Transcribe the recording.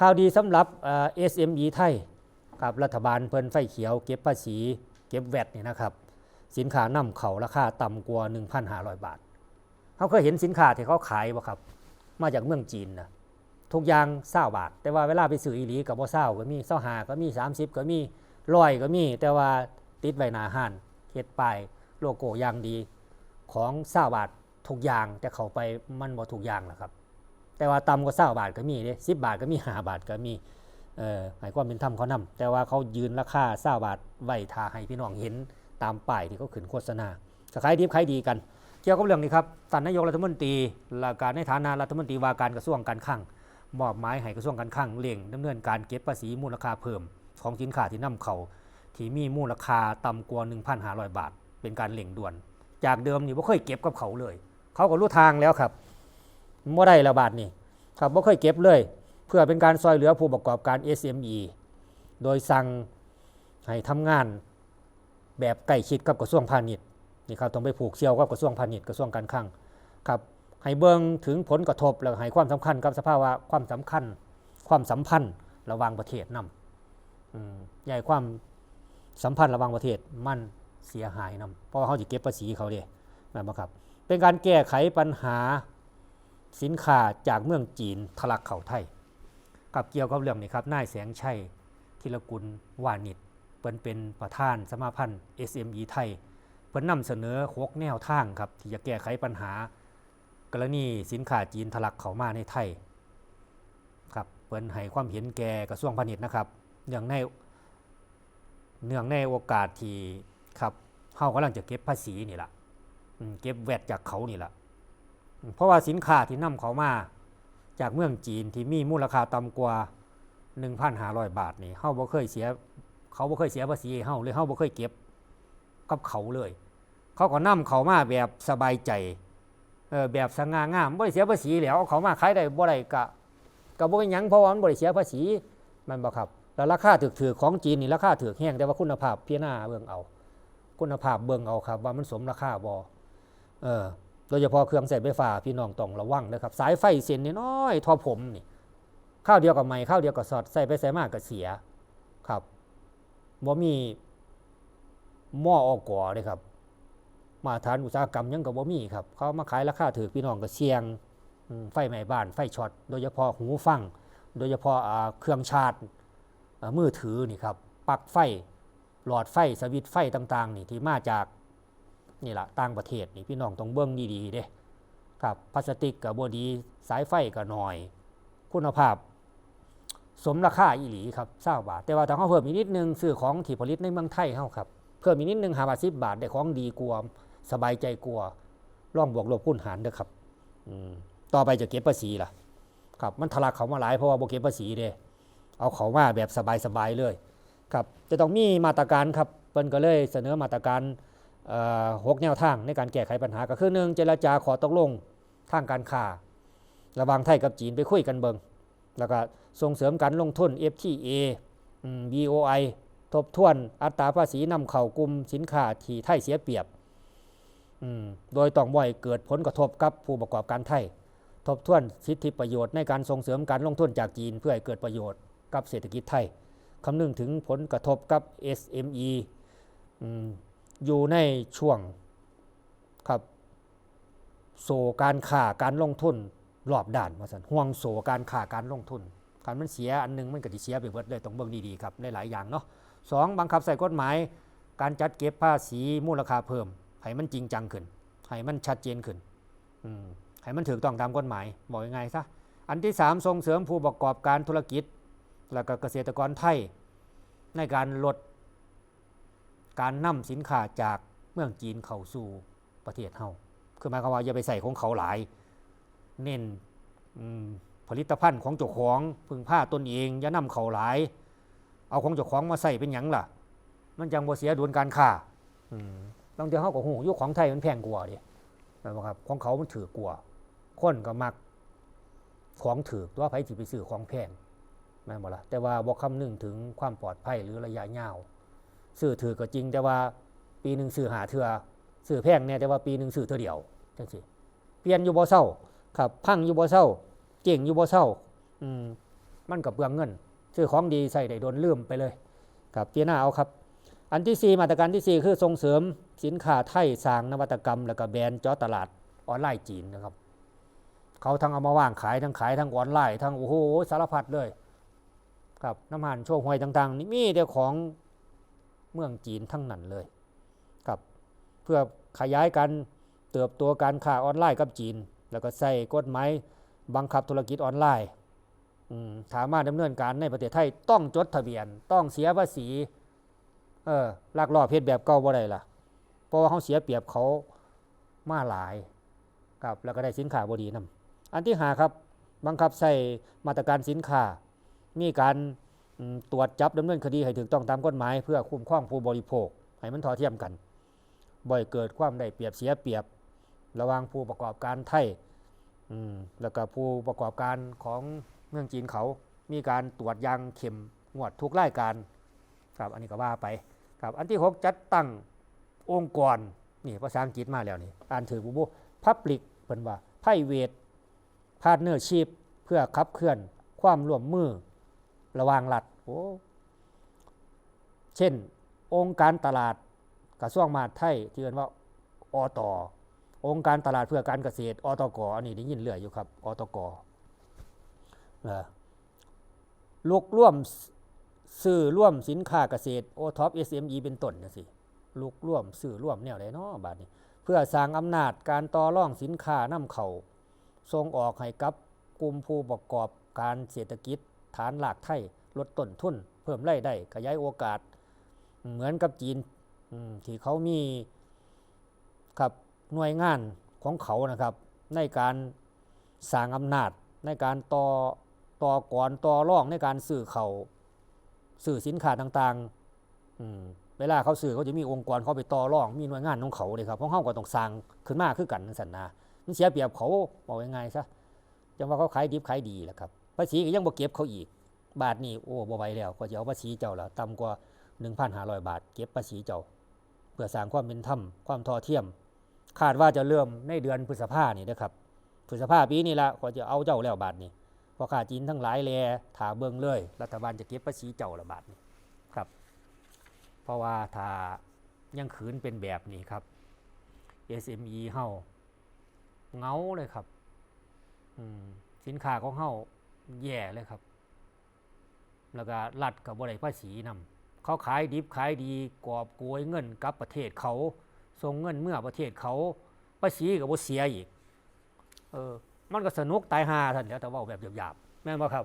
ข่าวดีสำหรับเอ่อ SME ไทยกับรัฐบาลเพิ่นไฟเขียว เก็บภาษีเก็บแวดนี่นะครับ สินค้านำเข้าราคาต่ำกว่า 1,500 บาทเขาเคยเห็นสินค้าที่เขาขายบ่ครับ มาจากเมืองจีนนะทุกอย่างเศร้าบาท แต่ว่าเวลาไปซื้ออีหลีกับบ่เศร้าก็มีเศร้าหาก็มี 30 ก็มีร้อยก็มี แต่ว่าติดไว้หน้าห้านเฮ็ดป้ายโลโก้อย่างดี ของเศร้าบาททุกอย่างแต่เขาไปมันบ่ทุกอย่างแหละครับ แต่ว่าต่ำกว่าเศร้าบาทก็มีเด้สิบบาทก็มีห้าบาทก็มีเอ่อให้ความเป็นธรรมเขานํแต่ว่าเขายืนราคาเศร้าบาทไว้ทาให้พี่น้องเห็นตามป้ายที่เขาขึ้นโฆษณาก็ขายดีขายดีกัน เกี่ยวกับเรื่องนี้ครับท่านนายกรัฐมนตรีและการในฐานะรัฐมนตรีว่าการกระทรวงการคลังมอบหมายให้กระทรวงการคลังเร่งดำเนินการเก็บภาษีมูลค่าเพิ่ม ของสินค้าที่นำเข้าที่มีมูลค่าต่ำกว่า1,500 บาท เป็นการเร่งด่วน จากเดิมนี่บ่เคยเก็บกับเขาเลย เขาก็รู้ทางแล้วครับ บ่ได้ระบาดนี่ครับบ่เคยเก็บเลย เพื่อเป็นการซอยเหลือผู้ประกอบการ SME โดยสั่งให้ทำงานแบบใกล้ชิดกับกระทรวงพาณิชย์นี่ครับต้องไปผูกเชี่ยวกับกระทรวงพาณิชย์กระทรวงการคลังครับให้เบิ่งถึงผลกระทบแล้วก็ให้ความสำคัญกับสภาวะความสำคัญ ความสัมพันธ์ระหว่างประเทศนำอืมใหญ่ความสัมพันธ์ระหว่างประเทศมันเสียหายนำเพราะว่าเขาจะเก็บภาษีเขาเด้แม่นบ่ครับ เป็นการแก้ไขปัญหา สินค้าจากเมืองจีนทะลักเข้าไทยกับเกี่ยวกับเรื่องนี้ครับนายแสงชัยธีรกุลวานิชเปิ้นเป็นประธานสมาพันธ์ SME ไทยเพิ่นนำเสนอหกแนวทางครับที่จะแก้ไขปัญหา กรณีสินค้าจีนทะลักเข้ามาในไทยครับเพิ่นให้ความเห็นแก่กระทรวงพาณิชย์นะครับเนื่องในเนื่องในโอกาสที่ครับเฮากำลังจะเก็บภาษีนี่ล่ะเก็บแวดจากเขานี่ล่ะ เพราะว่าสินค้าที่นำเขามาจากเมืองจีนที่มีมูลค่าต่ำกว่า 1,500 บาทนี่เฮาบ่เคยเสีย เขาบ่เคยเสียภาษีเฮาเลยเฮาบ่เคยเก็บกับเขาเลย เขาก็นำเขามาแบบสบายใจเออแบบสง่างามบ่ได้เสียภาษีแล้วเขามาขายได้บ่ได้กะก็บ่เป็นหยังเพราะว่ามันบ่ได้เสียภาษีมันบ่ครับแล้วราคาถือๆของจีนนี่ราคาถือแห้งแต่ว่าคุณภาพพิจารณาเบิ่งเอา คุณภาพเบิ่งเอาครับ ว่ามันสมราคาบ่เออ โดยเฉพาะเครื่องใช้ไฟฟ้าพี่น้องต้องระวังนะครับ สายไฟเส้นน้อยทอผมนี่ข้าวเดียวกับไม้ข้าวเดียวกับสอดใส่ไปใส่มากก็เสียครับบ่มีหม้อออกอเลยครับ มาตรฐานอุตสาหกรรมยังกับบ่มีครับ เขามาขายราคาถือพี่น้องก็เสี่ยงไฟไหม้บ้าน ไฟช็อตโดยเฉพาะหูฟัง โดยเฉพาะเครื่องชาร์จมือถือนี่ครับปลั๊กไฟหลอดไฟสวิตไฟต่าง ๆ นี่ที่มาจาก นี่แหละต่างประเทศนี่พี่น้องต้องเบิ่งดีๆเด้ครับพลาสติกกับบดีสายไฟก็น้อย คุณภาพ สมราคาอีหลีครับเศร้าบาท แต่ว่าถ้าเขาเพิ่มอีกนิดนึงซื้อของที่ผลิตในเมืองไทยเขาครับเพิ่มอีกนิดนึงหาบาทสิบบาทได้ของดีกว่าสบายใจกว่าร่องบวกลบคูณหารเด้อครับต่อไปจะเก็บภาษีล่ะ ครับมันทะลักเขามาหลายเพราะว่าโบเก็บภาษีเด้เอาเขามาแบบสบายๆเลย ครับจะต้องมีมาตรการครับเปิ้นก็เลยเสนอมาตรการ หกแนวทางในการแก้ไขปัญหาก็คือหนึ่งเจรจาขอตกลงทางการค้าระหว่างไทยกับจีนไปคุยกันเบิงแล้วก็ส่งเสริมการลงทุน ftaboi ทบทวนอัตราภาษีนำเข้ากลุ่มสินค้าที่ไทยเสียเปรียบโดยต้องบ่อยเกิดผลกระทบกับผู้ประกอบการไทย ทบทวนสิทธิประโยชน์ในการส่งเสริมการลงทุนจากจีนเพื่อให้เกิดประโยชน์กับเศรษฐกิจไทยคำนึงถึงผลกระทบกับ SME อยู่ในช่วงครับโซการค้าการลงทุนรอบด้านว่าสันห่วงโซการค้าการลงทุนการมันเสียอันหนึงมันก็สิเสียไปเบิดเลยต้องเบิ่งดีๆครับในหลายอย่างเนาะสองบังคับใส่กฎหมาย การจัดเก็บภาษีมูลค่าเพิ่มให้มันจริงจังขึ้นให้มันชัดเจนขึ้นให้มันถูกต้องตามกฎหมายบอกยังไงซะอันที่สามส่งเสริมผู้ประกอบการธุรกิจ และก็เกษตรกรไทยในการลด การนำสินค้าจากเมืองจีนเข้าสู่ประเทศเฮาคือหมายความว่าอย่าไปใส่ของเขาหลาย เน้นผลิตภัณฑ์ของเจ้าของพึ่งผ้าตนเองอย่านำเขาหลาย เอาของเจ้าของมาใส่เป็นหยังล่ะ มันจังบ่เสียดุลการค้าอืมบางทีเขาก็หูยุคของไทยมันแพงกว่าดินบ่ครับของเขามันถือกว่าคนก็มักของถือตัวไผสิไปซื้อของแพงแม่นบ่ละแต่ว่าบ่คำนึงถึงความปลอดภัยหรือระยะยาว ซื้อถือก็จริง แต่ว่าปีหนึ่งซื้อหาเทื่อซื้อแพงเนี่ยแต่ว่าปีหนึ่งซื้อเทื่อเดียวจังซี่เปลี่ยนอยู่บ่เศร้าครับ พังอยู่บ่เศร้าเก่งอยู่บ่เศร้าอืมมันกับเบืองเงิน ซื้อของดีใส่ได้โดนลืมไปเลยครับเตียหน้าเอาครับ อันที่ 4 มาตรการทีสี่4 คือส่งเสริมสินค้าไทยสร้างนวัตกรรม แล้วก็แบรนด์จาะตลาดออนไลน์จีนนะครับ เขาทั้งเอามาว่างขายทั้งขายทั้งออนไลน์ทั้งโอ้โหสารพัดเลย ครับน้ำมันโชว์หวยต่างๆนี่มีแต่ของ เมืองจีนทั้งนั้นเลยครับเพื่อขยายการเติบโตการค้าออนไลน์กับจีน แล้วก็ใส่กฎหมายบังคับธุรกิจออนไลน์อืมามมาดำเนินการในประเทศไทยต้องจดทะเบียน ต้องเสียภาษีเออลักลอบเพชรแบบเก่าบ่ได้ล่ะ เพราะว่าเขาเสียเปรียบเขามาหลายครับแล้วก็ได้สินค้าบดีนํอันที่หาครับบังคับใส่มาตรการสินค้ามีการ ตรวจจับดำเนินคดีให้ถูกต้องตามกฎหมาย เพื่อคุ้มครองผู้บริโภค ให้มันเทอเทียมกัน บ่อยเกิดความได้เปรียบเสียเปรียบ ระหว่างผู้ประกอบการไทยแล้วก็ผู้ประกอบการของเมืองจีนเขา มีการตรวจยางเข็มงวดทุกรายการครับอันนี้ก็ว่าไปครับอันที่ 6 จัดตั้งองค์กรนี่ภาษาอังกฤษมาแล้วนี่อ่านถือบุบุ Public เพิ่นว่า Private Partnership เพื่อขับเคลื่อนความร่วมมือ ระหว่างรัฐโอ้เช่น องค์การตลาดกระทรวงมหาดไทยที่เรียกว่าอตองค์การตลาดเพื่อการเกษตรอตกอันนี้ได้ยินเรื่อยอยู่ครับอตกอลูกร่วมสื่อร่วมสินค้าเกษตรโอท็อป SME เอ็เป็นต้นนะสิลูกร่วมสื่อร่วมแนวไหนเนาะบาดนี้ เพื่อสร้างอำนาจการต่อรองสินค้านำเข้าส่งออกให้กับกลุ่มผู้ประกอบการเศรษฐกิจ ฐานหลากไทยลดต้นทุน เพิ่มรายได้ขยายโอกาส เหมือนกับจีนที่เขามีครับหน่วยงานของเขานะครับ ในการสร้างอำนาจในการต่อต่อกรต่อรองในการสื่อเขาสื่อสินค้าต่างๆเวลาเขาสื่อเขาจะมีองค์กรเขาไปต่อรองมีหน่วยงานของเขาเลยครับเพราะเขาก็ต้องสร้างขึ้นมาคือกันสันนามันเสียเปรียบเขาบอกยังไงซะจังว่าเขาขายดิบขายดีแหละครับ ภาษีก็ยังบ่เก็บเขาอีก บาทนี่โอ้บ่ไหวแล้วก็จะเอาภาษีเจ้าละต่ำกว่า 1,500 บาท เก็บภาษีเจ้า เพื่อสร้างความเป็นธรรมความทอเทียม คาดว่าจะเริ่มในเดือนพฤษภาเนี่นะครับพฤษภาปีนี้ละก็จะเอาเจ้าแล้วบาทนี้เพอขาจีนทั้งหลายแลถาเบิ่งเลย รัฐบาลจะเก็บภาษีเจ้าละบาทนี้ครับ เพราะว่าถ้ายังขืนเป็นแบบนี้ครับ SME เฮาเงาเลยครับสินค้าของเฮา แย่เลยครับ แล้วก็รัดกับบ่ได้ภาษีนำเขาขายดิบขายดีกอบโกยเงินกับประเทศเขาส่งเงินเมื่อประเทศเขาภาษีกับบ่เสียอีก เออ มันก็สนุกตายหาท่านแล้วแต่ว่าแบบหยาบๆแม่นบ่ครับ